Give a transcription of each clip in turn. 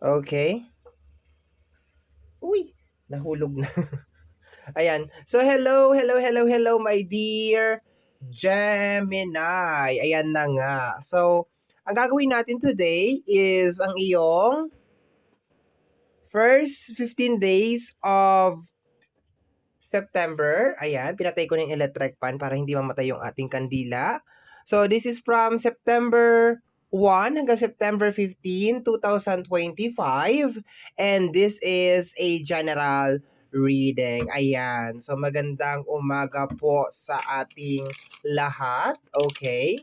Okay. Uy, nahulog na. Ayan. So, hello, hello, hello, hello, my dear Gemini. Ayan na nga. So, ang gagawin natin today is ang iyong first 15 days of September. Ayan, pinatay ko na yung electric fan para hindi mamatay yung ating kandila. So, this is from September 1 hanggang September 15, 2025. And this is a general reading. Ayan. So, magandang umaga po sa ating lahat. Okay?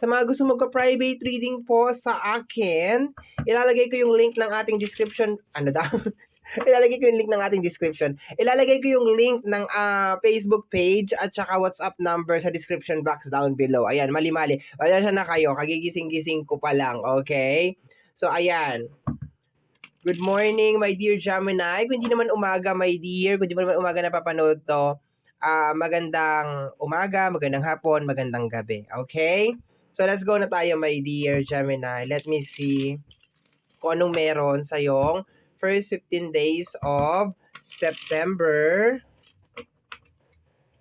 Sa mga gusto magka-private reading po sa akin, ilalagay ko yung link ng ating description. Ano daw? ilalagay ko yung link ng ating description. Ilalagay ko yung link ng uh, Facebook page at saka WhatsApp number sa description box down below. Ayan, mali-mali. Siya na kayo. Kagigising-gising ko pa lang. Okay? So, ayan. Good morning, my dear Gemini. Kung hindi naman umaga, my dear, kung hindi naman umaga napapanood to, uh, magandang umaga, magandang hapon, magandang gabi. Okay? So, let's go na tayo, my dear Gemini. Let me see kung anong meron sa yung first 15 days of September.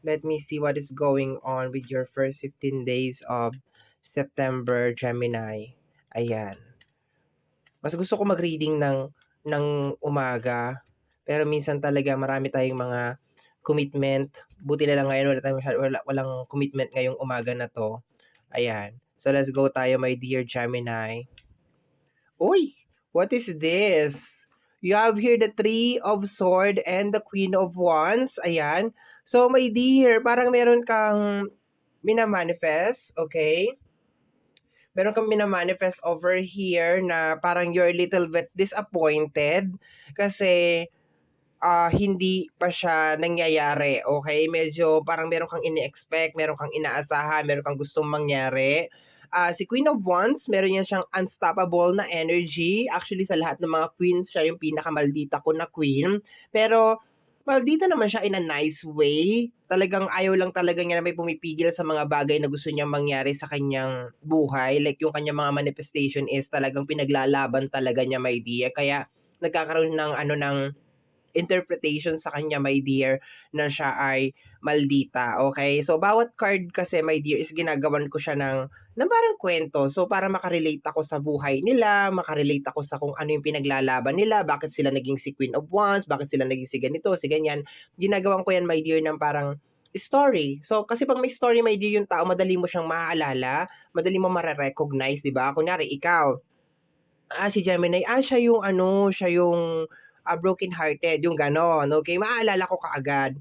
Let me see what is going on with your first 15 days of September, Gemini. Ayan mas gusto ko mag-reading ng ng umaga. Pero minsan talaga marami tayong mga commitment. Buti na lang ngayon wala tayong wala, walang commitment ngayong umaga na to. Ayan. So let's go tayo my dear Gemini. Uy, what is this? You have here the Three of Sword and the Queen of Wands. Ayan. So my dear, parang meron kang minamanifest, okay? meron kang minamanifest over here na parang you're a little bit disappointed kasi uh, hindi pa siya nangyayari, okay? Medyo parang meron kang ini-expect, meron kang inaasahan, meron kang gustong mangyari. Uh, si Queen of Wands, meron yan siyang unstoppable na energy. Actually, sa lahat ng mga queens, siya yung pinakamaldita ko na queen. Pero, maldita naman siya in a nice way. Talagang ayaw lang talaga niya na may pumipigil sa mga bagay na gusto niyang mangyari sa kanyang buhay. Like yung kanyang mga manifestation is talagang pinaglalaban talaga niya, my dear. Kaya nagkakaroon ng ano ng interpretation sa kanya, my dear, na siya ay maldita. Okay? So, bawat card kasi, my dear, is ginagawan ko siya ng ng parang kwento. So, para makarelate ako sa buhay nila, makarelate ako sa kung ano yung pinaglalaban nila, bakit sila naging si Queen of Wands, bakit sila naging si ganito, si ganyan. Ginagawan ko yan, my dear, ng parang story. So, kasi pag may story, my dear, yung tao, madali mo siyang maaalala, madali mo mare-recognize, di ba? Kunyari, ikaw, ah, si Gemini, ah, siya yung ano, siya yung uh, broken-hearted, yung ganon, okay? Maaalala ko kaagad.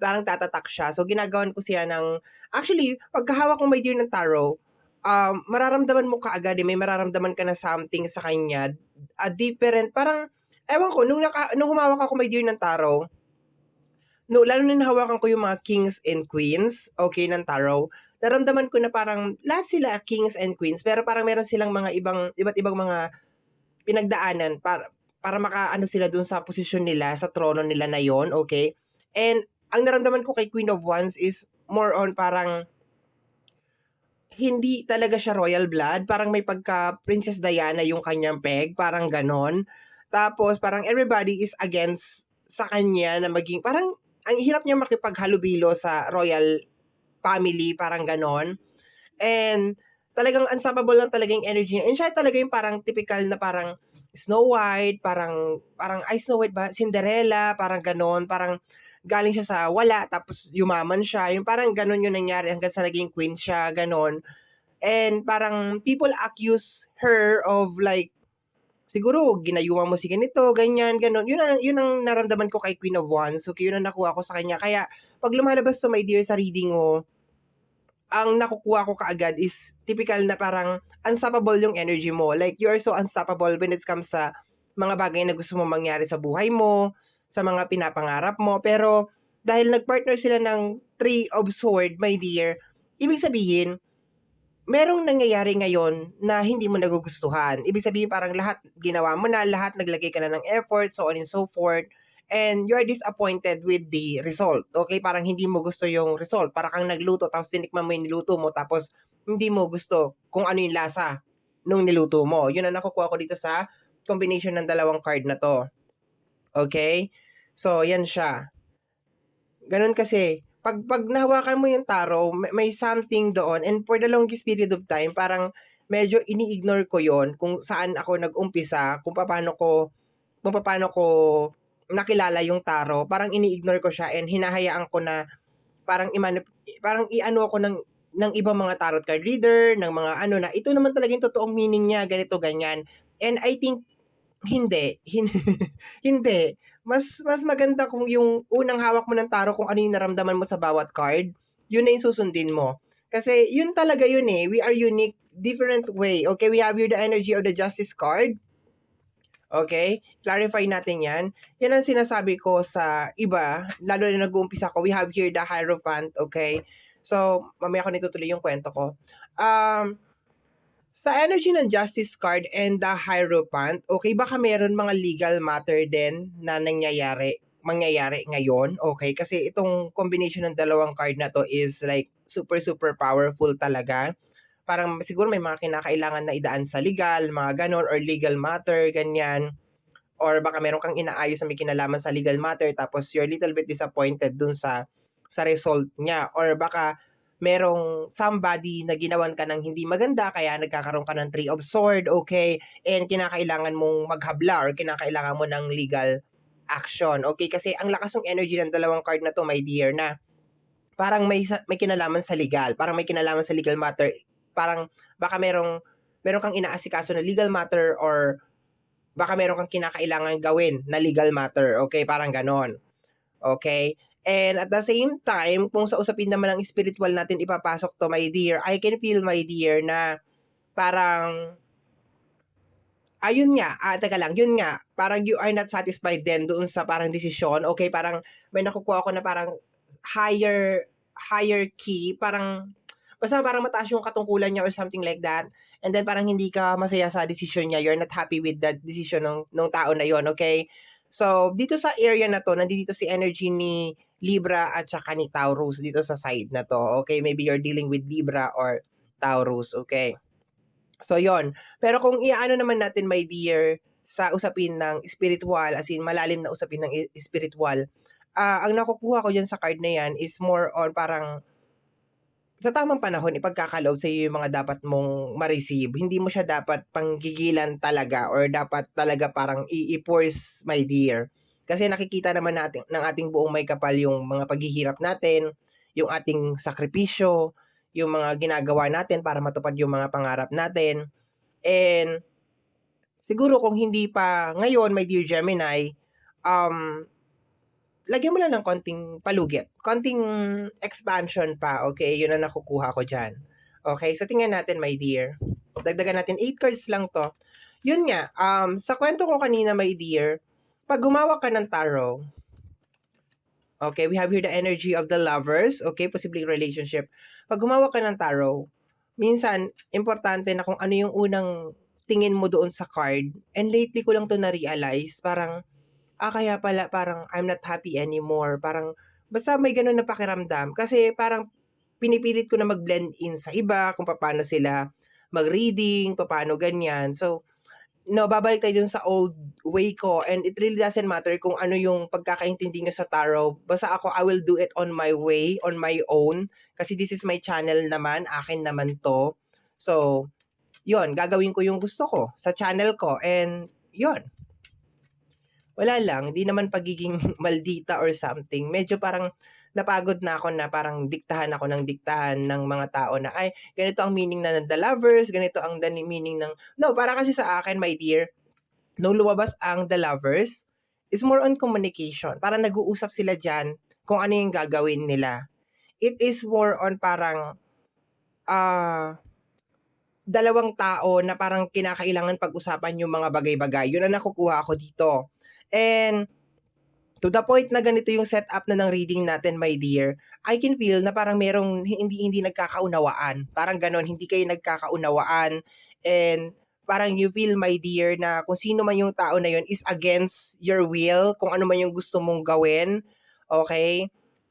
Parang tatatak siya. So, ginagawan ko siya ng, actually, pagkahawak ko, my dear, ng tarot, um, mararamdaman mo kaagad eh, may mararamdaman ka na something sa kanya, a different, parang, ewan ko, nung, naka, nung humawak ako may dear ng tarot, no, lalo na nahawakan ko yung mga kings and queens, okay, ng tarot, naramdaman ko na parang lahat sila kings and queens, pero parang meron silang mga ibang, iba't ibang mga pinagdaanan para, para makaano sila dun sa posisyon nila, sa trono nila na yon okay? And, ang naramdaman ko kay Queen of Wands is more on parang, hindi talaga siya royal blood. Parang may pagka Princess Diana yung kanyang peg. Parang ganon. Tapos, parang everybody is against sa kanya na maging, parang, ang hirap niya makipaghalubilo sa royal family, parang ganon. And, talagang unstoppable lang talaga yung energy niya. And siya talaga yung parang typical na parang Snow White, parang, parang, ay, Snow White ba? Cinderella, parang ganon, parang, galing siya sa wala, tapos yumaman siya. Yung parang ganun yung nangyari hanggang sa naging queen siya, ganun. And parang people accuse her of like, siguro ginayuman mo si ganito, ganyan, ganun. Yun ang, yun ang naramdaman ko kay Queen of Wands. So, yun ang nakuha ko sa kanya. Kaya, pag lumalabas to my dear sa reading mo, ang nakukuha ko kaagad is typical na parang unstoppable yung energy mo. Like, you are so unstoppable when it comes sa mga bagay na gusto mo mangyari sa buhay mo, sa mga pinapangarap mo. Pero dahil nagpartner sila ng Three of Sword, my dear, ibig sabihin, merong nangyayari ngayon na hindi mo nagugustuhan. Ibig sabihin parang lahat ginawa mo na, lahat naglagay ka na ng effort, so on and so forth. And you are disappointed with the result. Okay? Parang hindi mo gusto yung result. Para kang nagluto, tapos tinikman mo yung niluto mo, tapos hindi mo gusto kung ano yung lasa nung niluto mo. Yun ang nakukuha ko dito sa combination ng dalawang card na to. Okay? So, yan siya. Ganun kasi, pag, pag nahawakan mo yung tarot, may, may something doon, and for the longest period of time, parang medyo ini-ignore ko yon kung saan ako nag-umpisa, kung paano ko, kung paano ko nakilala yung tarot, parang ini-ignore ko siya and hinahayaan ko na parang imanip, parang iano ako ng ng ibang mga tarot card reader, ng mga ano na ito naman talaga yung totoong meaning niya, ganito ganyan. And I think hindi, hindi. Mas mas maganda kung yung unang hawak mo ng tarot kung ano yung naramdaman mo sa bawat card, yun na yung susundin mo. Kasi yun talaga yun eh. We are unique, different way. Okay, we have here the energy of the justice card. Okay? Clarify natin yan. Yan ang sinasabi ko sa iba, lalo na nag-uumpisa ko. We have here the Hierophant, okay? So, mamaya ko nitutuloy yung kwento ko. Um, sa energy ng Justice card and the Hierophant, okay, baka meron mga legal matter din na nangyayari, mangyayari ngayon, okay? Kasi itong combination ng dalawang card na to is like super, super powerful talaga parang siguro may mga kinakailangan na idaan sa legal, mga ganon, or legal matter, ganyan. Or baka meron kang inaayos na may kinalaman sa legal matter, tapos you're a little bit disappointed dun sa sa result niya. Or baka merong somebody na ginawan ka ng hindi maganda, kaya nagkakaroon ka ng three of sword, okay, and kinakailangan mong maghabla or kinakailangan mo ng legal action, okay, kasi ang lakas ng energy ng dalawang card na to, my dear, na parang may may kinalaman sa legal, parang may kinalaman sa legal matter parang baka merong meron kang inaasikaso na legal matter or baka meron kang kinakailangan gawin na legal matter. Okay, parang ganon. Okay? And at the same time, kung sa usapin naman ng spiritual natin ipapasok to, my dear, I can feel, my dear, na parang ayun nga, ah, teka lang, yun nga, parang you are not satisfied then doon sa parang desisyon. Okay, parang may nakukuha ko na parang higher higher key, parang basta parang mataas yung katungkulan niya or something like that. And then parang hindi ka masaya sa decision niya. You're not happy with that decision ng, ng tao na yon okay? So, dito sa area na to, nandito si energy ni Libra at saka ni Taurus dito sa side na to. Okay, maybe you're dealing with Libra or Taurus, okay? So, yon Pero kung iaano naman natin, my dear, sa usapin ng spiritual, as in malalim na usapin ng spiritual, uh, ang nakukuha ko dyan sa card na yan is more on parang sa tamang panahon ipagkakaloob sa iyo yung mga dapat mong ma-receive. Hindi mo siya dapat panggigilan talaga or dapat talaga parang i-force, my dear. Kasi nakikita naman natin ng ating buong may kapal yung mga paghihirap natin, yung ating sakripisyo, yung mga ginagawa natin para matupad yung mga pangarap natin. And siguro kung hindi pa ngayon, my dear Gemini, um, lagyan mo lang ng konting palugit, konting expansion pa, okay? Yun ang nakukuha ko dyan. Okay, so tingnan natin, my dear. Dagdagan natin 8 cards lang to. Yun nga, um, sa kwento ko kanina, my dear, pag gumawa ka ng tarot, okay, we have here the energy of the lovers, okay, possibly relationship. Pag gumawa ka ng tarot, minsan, importante na kung ano yung unang tingin mo doon sa card. And lately ko lang to na-realize, parang, ah, kaya pala parang I'm not happy anymore. Parang, basta may ganun na pakiramdam. Kasi parang pinipilit ko na mag-blend in sa iba, kung paano sila mag-reading, paano ganyan. So, no, babalik tayo dun sa old way ko and it really doesn't matter kung ano yung pagkakaintindi nyo sa tarot. Basta ako, I will do it on my way, on my own. Kasi this is my channel naman, akin naman to. So, yon gagawin ko yung gusto ko sa channel ko and yon wala lang, hindi naman pagiging maldita or something. Medyo parang napagod na ako na parang diktahan ako ng diktahan ng mga tao na ay ganito ang meaning na ng the lovers, ganito ang the meaning ng no, para kasi sa akin my dear, nung lumabas ang the lovers is more on communication. Para nag-uusap sila diyan kung ano yung gagawin nila. It is more on parang ah uh, dalawang tao na parang kinakailangan pag-usapan yung mga bagay-bagay. Yun ang nakukuha ako dito. And to the point na ganito yung setup na ng reading natin, my dear, I can feel na parang merong hindi hindi nagkakaunawaan. Parang ganon, hindi kayo nagkakaunawaan and parang you feel, my dear, na kung sino man yung tao na yun is against your will, kung ano man yung gusto mong gawin, okay?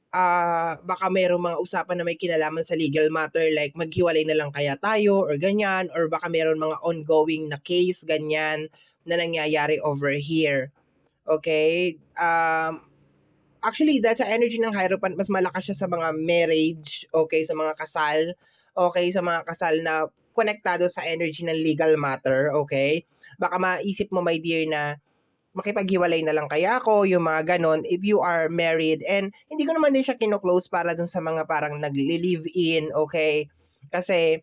Uh, baka merong mga usapan na may kinalaman sa legal matter like maghiwalay na lang kaya tayo or ganyan or baka meron mga ongoing na case ganyan na nangyayari over here. Okay? Um, actually, dahil sa energy ng Hierophant, mas malakas siya sa mga marriage, okay, sa mga kasal, okay, sa mga kasal na konektado sa energy ng legal matter, okay? Baka maisip mo, my dear, na makipaghiwalay na lang kaya ako, yung mga ganon, if you are married. And hindi ko naman din siya kino-close para dun sa mga parang nagli-live in, okay? Kasi,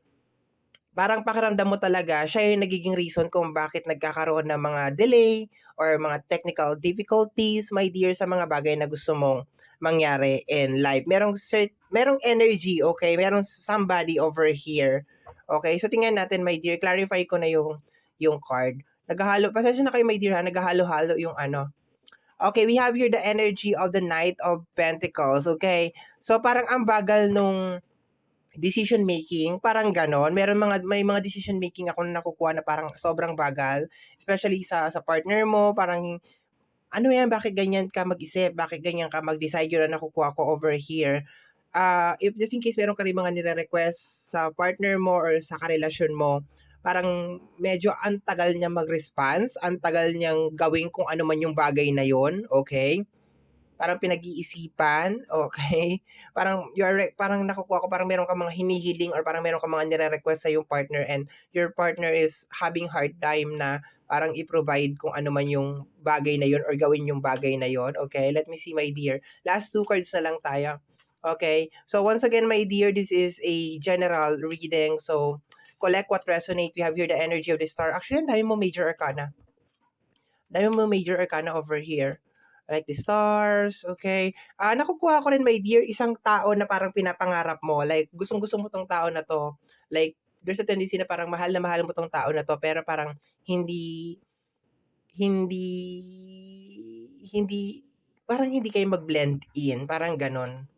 parang pakiramdam mo talaga, siya yung nagiging reason kung bakit nagkakaroon ng mga delay or mga technical difficulties, my dear, sa mga bagay na gusto mong mangyari in life. Merong cert, merong energy, okay? Merong somebody over here. Okay? So tingnan natin, my dear, clarify ko na yung yung card. Naghahalo, pasensya na kayo, my dear, ha? Naghahalo-halo yung ano. Okay, we have here the energy of the Knight of Pentacles, okay? So parang ang bagal nung decision making, parang ganon. Meron mga may mga decision making ako na nakukuha na parang sobrang bagal, especially sa sa partner mo, parang ano yan, bakit ganyan ka mag-isip? Bakit ganyan ka mag-decide? Yun ang nakukuha ko over here. Uh, if just in case meron ka rin mga nire-request sa partner mo or sa karelasyon mo, parang medyo ang tagal niya mag-response, ang tagal niyang gawin kung ano man yung bagay na yon okay? Parang pinag-iisipan, okay? Parang you're parang nakukuha ko parang meron ka mga hinihiling or parang meron ka mga nire-request sa yung partner and your partner is having hard time na parang i-provide kung ano man yung bagay na yon or gawin yung bagay na yon okay? Let me see my dear. Last two cards na lang tayo. Okay? So once again my dear, this is a general reading. So collect what resonate. We have here the energy of the star. Actually, ang dami mo major arcana. Dami mo major arcana over here. Like the stars, okay? Ah, nakukuha ko rin, my dear, isang tao na parang pinapangarap mo. Like, gustong-gusto mo tong tao na to. Like, there's a tendency na parang mahal na mahal mo tong tao na to, pero parang hindi, hindi, hindi, parang hindi kayo mag-blend in. Parang ganon.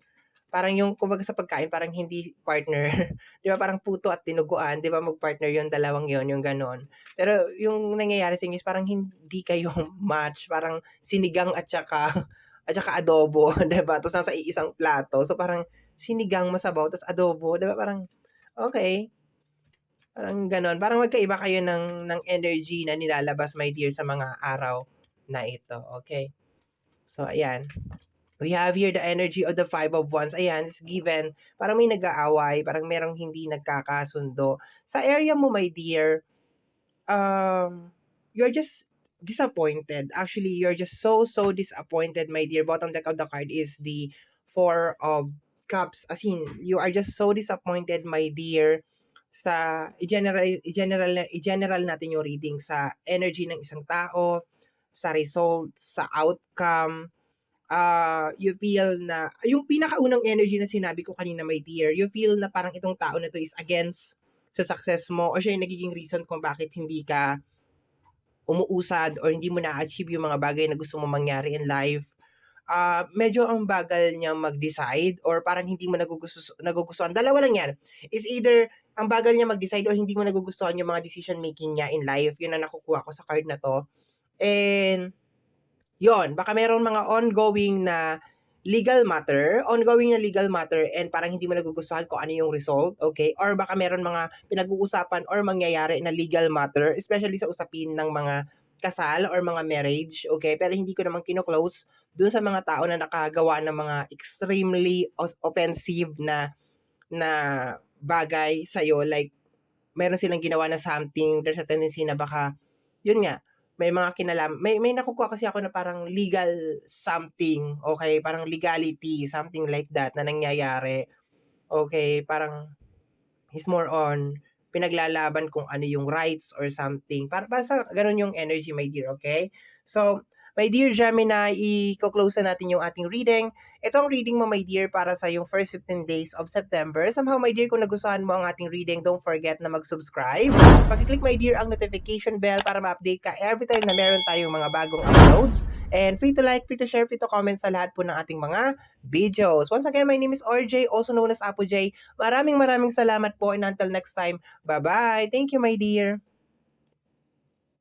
Parang yung, kumbaga sa pagkain, parang hindi partner. di ba? Parang puto at tinuguan. Di ba? Mag-partner yung dalawang yon yung ganon. Pero yung nangyayari sa is parang hindi kayo match. Parang sinigang at saka, at saka adobo. Di ba? Tapos nasa isang plato. So parang sinigang masabaw, tapos adobo. Di ba? Parang, okay. Parang ganon. Parang magkaiba kayo ng, ng energy na nilalabas, my dear, sa mga araw na ito. Okay. So, ayan. We have here the energy of the Five of Wands. Ayan, it's given. Parang may nag-aaway, parang merong hindi nagkakasundo. Sa area mo, my dear, um, you're just disappointed. Actually, you're just so, so disappointed, my dear. Bottom deck of the card is the Four of Cups. As in, you are just so disappointed, my dear, sa i-general, i-general, i-general natin yung reading sa energy ng isang tao, sa result, sa outcome, uh, you feel na, yung pinakaunang energy na sinabi ko kanina, my dear, you feel na parang itong tao na to is against sa success mo o siya yung nagiging reason kung bakit hindi ka umuusad or hindi mo na-achieve yung mga bagay na gusto mo mangyari in life. Uh, medyo ang bagal niya mag-decide or parang hindi mo nagugusto, nagugustuhan. Dalawa lang yan. Is either ang bagal niya mag-decide or hindi mo nagugustuhan yung mga decision making niya in life. Yun ang nakukuha ko sa card na to. And yon baka meron mga ongoing na legal matter, ongoing na legal matter and parang hindi mo nagugustuhan kung ano yung result, okay? Or baka meron mga pinag-uusapan or mangyayari na legal matter, especially sa usapin ng mga kasal or mga marriage, okay? Pero hindi ko naman kino-close dun sa mga tao na nakagawa ng mga extremely offensive na na bagay sa'yo. Like, meron silang ginawa na something, there's a tendency na baka, yun nga, may mga kinalam may may nakukuha kasi ako na parang legal something, okay, parang legality, something like that na nangyayari. Okay, parang he's more on pinaglalaban kung ano yung rights or something. Para basta ganun yung energy, my dear, okay? So, my dear Gemini, i-close na natin yung ating reading. Ito ang reading mo, my dear, para sa yung first 15 days of September. Somehow, my dear, kung nagustuhan mo ang ating reading, don't forget na mag-subscribe. Pag-click, my dear, ang notification bell para ma-update ka every time na meron tayong mga bagong uploads. And free to like, free to share, free to comment sa lahat po ng ating mga videos. Once again, my name is RJ, also known as Apo J. Maraming maraming salamat po and until next time, bye-bye. Thank you, my dear.